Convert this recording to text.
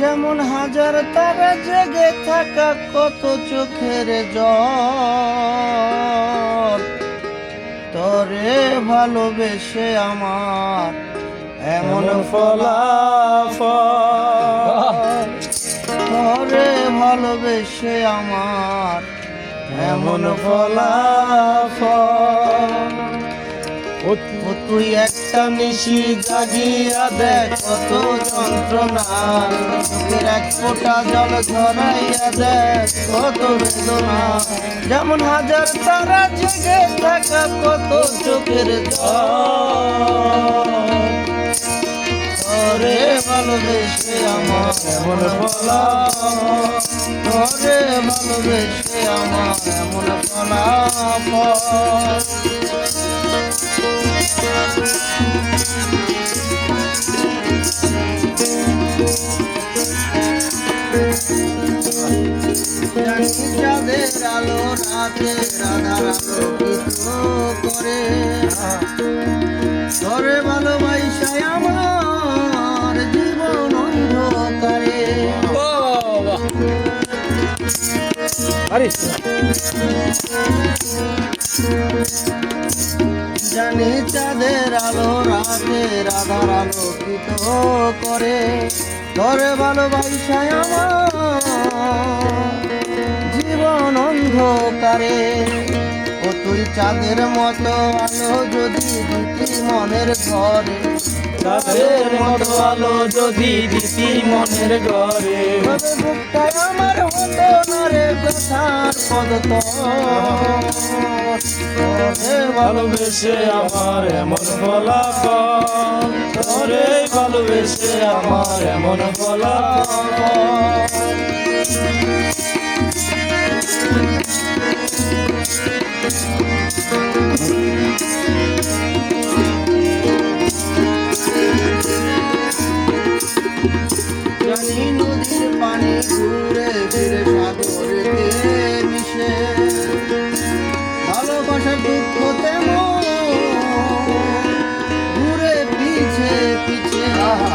যেমন হাজার তারা জেগে থাকা কত চোখের জল। তরে ভালোবেসে আমার এমন ফলাফল। তরে ভালোবেসে আমার এমন ফলাফল। তুই একটা নিশি জাগিয়া দেখ কত যন্ত্রণা। এক ফোঁটা জল ঝরাইয়া দেখ কত বেদনা। যেমন হাজার তারা জেগে থাকা কত চোখের তোরে ভালোবেসে আমার এমন ফলা। তোরে ভালোবেসে আমার এমন ফলাফল চাঁদের আলো রাতে রাধার আলোকিত করে। তোরে ভালোবাসায় আমার জীবন অন্ধকারে। জানি চাঁদের আলো রাতে রাধার আলোকিত করে। তোরে ভালোবাসায় আমার অন্ধকারে ও তুই চাঁদের মতো আলো যদি দিতি মনের ঘরে। তাদের মতো আলো যদি দিতি মনের ঘরে। আমার হতো না রে কথার পদ তোরে ভালোবেসে আমার এমন ফলাফল। তোরে ভালোবেসে আমার এমন ফলাফল। ঘুরে ফিরে